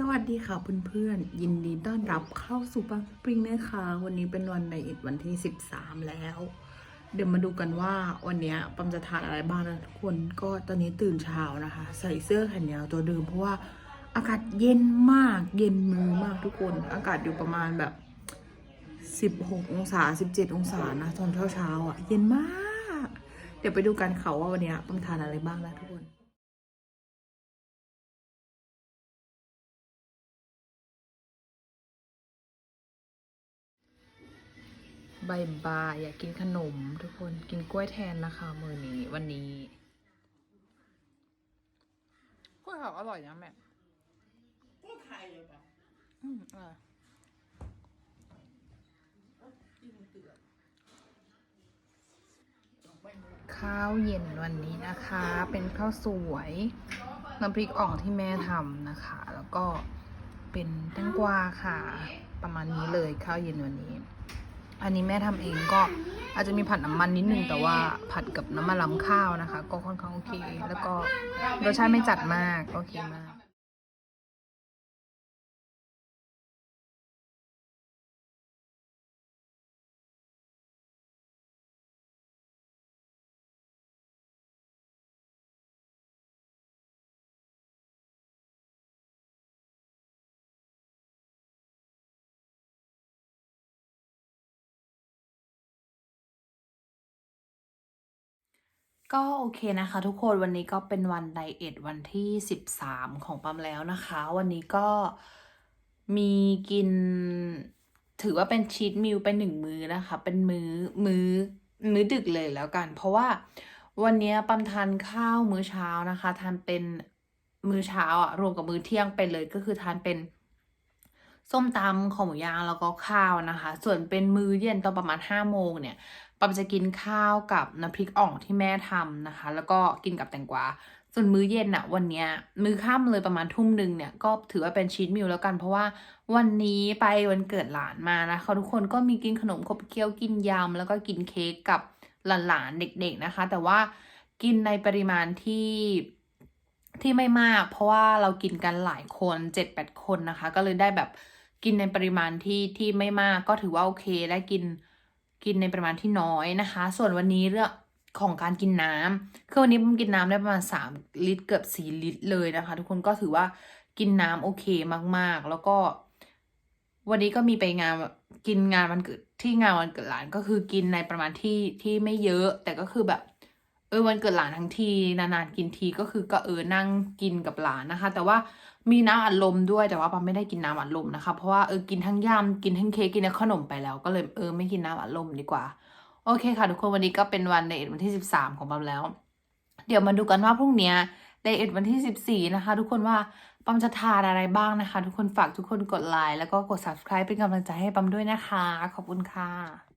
สวัสดีค่ะเพื่อนๆยินดีต้อนรับเข้าสู่ปังสปริงนะคะ วันนี้เป็นวันไดเอทวันที่ 13 แล้ว เดี๋ยวมาดูกันว่าวันนี้ปัมจะทานอะไรบ้างนะทุกคนก็ตอนนี้ตื่นเช้านะคะ ใส่เสื้อแขนยาวตัวเดิมเพราะว่าอากาศเย็นมากเย็นมือมากทุกคน อากาศอยู่ประมาณแบบ 16 องศา 17 องศานะตอนเช้าๆอะเย็นมาก เดี๋ยวไปดูกันค่ะว่าวันนี้ปัมทานอะไรบ้างนะทุกคน บายบายอยากกินขนม ทุกคนกินกล้วยแทนนะคะ มือนี้วันนี้กล้วยเขาอร่อยนะแม่ก็ไข่เลยแบบอืมอร่อยยิ่งเตือนข้าวเย็นวันนี้นะคะ เป็นข้าวสวยน้ำพริกอ่องที่แม่ทำนะคะ แล้วก็เป็นแตงกวาค่ะ ประมาณนี้เลยข้าวเย็นวันนี้ อันนี้แม่ทำเองก็อาจจะมีผัดน้ำมันนิดนึงแต่ว่าผัดกับน้ำมันลำข้าวนะคะ ก็ค่อนข้างโอเค แล้วก็รสชาติไม่จัดมากโอเคมาก ก็โอเคนะคะทุกคนวันนี้ก็เป็นวันไดเอทวันที่ 13 ของปั๊มแล้วนะคะ วันนี้ก็มีกิน ถือว่าเป็นชีทมิลไปหนึ่งมื้อนะคะ เป็นมื้อมื้อมื้อดึกเลยแล้วกัน เพราะว่าวันนี้ปั๊มทานข้าวมื้อเช้านะคะ ทานเป็นมื้อเช้าอะรวมกับมื้อเที่ยงไปเลยก็คือทานเป็น ส้มตำของหมูย่างแล้วก็ข้าวนะคะ ส่วนเป็นมื้อเย็นตอนประมาณห้าโมงเนี่ยปั๊มจะกินข้าวกับน้ำพริกอ่องที่แม่ทำนะคะ แล้วก็กินกับแตงกวาส่วนมื้อเย็นอะวันเนี้ยมื้อค่ำเลยประมาณทุ่มหนึ่งเนี่ยก็ถือว่าเป็นชีทมิลแล้วกัน เพราะว่าวันนี้ไปวันเกิดหลานมานะคะทุกคนก็มีกินขนมขบเคี้ยวกินยำแล้วก็กินเค้กกับหลานๆเด็ก ๆนะคะ แต่ว่ากินในปริมาณที่ที่ไม่มาก เพราะว่าเรากินกันหลายคนเจ็ดแปดคนนะคะ ก็เลยได้แบบ กินในปริมาณที่ที่ไม่มากก็ถือว่าโอเคได้กินกินในปริมาณที่น้อยนะคะ ส่วนวันนี้เรื่องของการกินน้ำคือวันนี้ผมกินน้ำได้ประมาณสามลิตรเกือบสี่ลิตรเลยนะคะ ทุกคนก็ถือว่ากินน้ำโอเคมากๆ แล้วก็ วันนี้ก็มีไปงานกินงานวันเกิดที่งานวันเกิดหลานก็คือกินในประมาณที่ที่ไม่เยอะ แต่ก็คือแบบ เออวันเกิดหลานทั้งทีนานๆกินทีก็คือก็เออนั่งกินกับหลานนะคะ แต่ว่ามีน้ำอัดลมด้วยแต่ว่าปั๊มไม่ได้กินน้ำอัดลมนะคะเพราะว่าเออกินทั้งยำกินทั้งเค้กกินขนมไปแล้ว ก็เลยเออไม่กินน้ำอัดลมดีกว่า โอเคค่ะ ทุกคนวันนี้ก็เป็นวันเดวันที่สิบสามของปั๊มแล้ว เดี๋ยวมาดูกันว่าพรุ่งนี้เดทวันที่สิบสี่นะคะ ทุกคนว่าปั๊มจะทานอะไรบ้างนะคะ ทุกคนฝากทุกคนกดไลค์แล้วก็กด subscribe เป็นกำลังใจให้ปั๊มด้วยนะคะ ขอบคุณค่ะ